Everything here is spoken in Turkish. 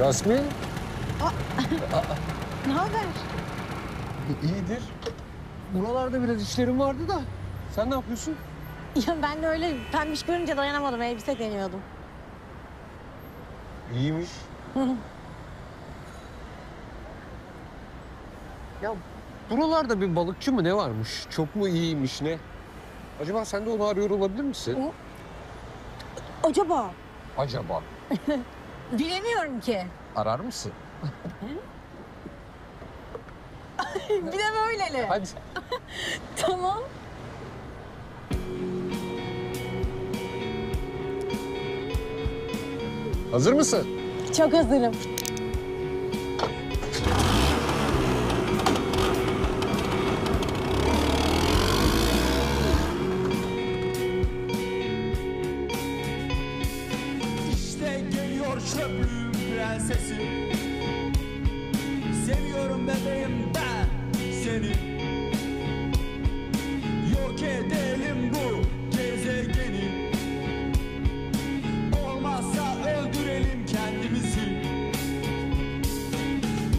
Yasmin. Ne haber? İyidir. Buralarda biraz işlerim vardı da. Sen ne yapıyorsun? Ya ben de öyle pembiş görünce dayanamadım. Elbise deniyordum. İyiymiş. ya buralarda bir balıkçı mı ne varmış? Çok mu iyiymiş ne? Acaba sen de onu arıyor olabilir misin? Acaba? Acaba. Bilemiyorum ki. Arar mısın? Bir de böyleli. Hadi. Tamam. Hazır mısın? Çok hazırım. Çöplüğün prensesi Seviyorum bebeğim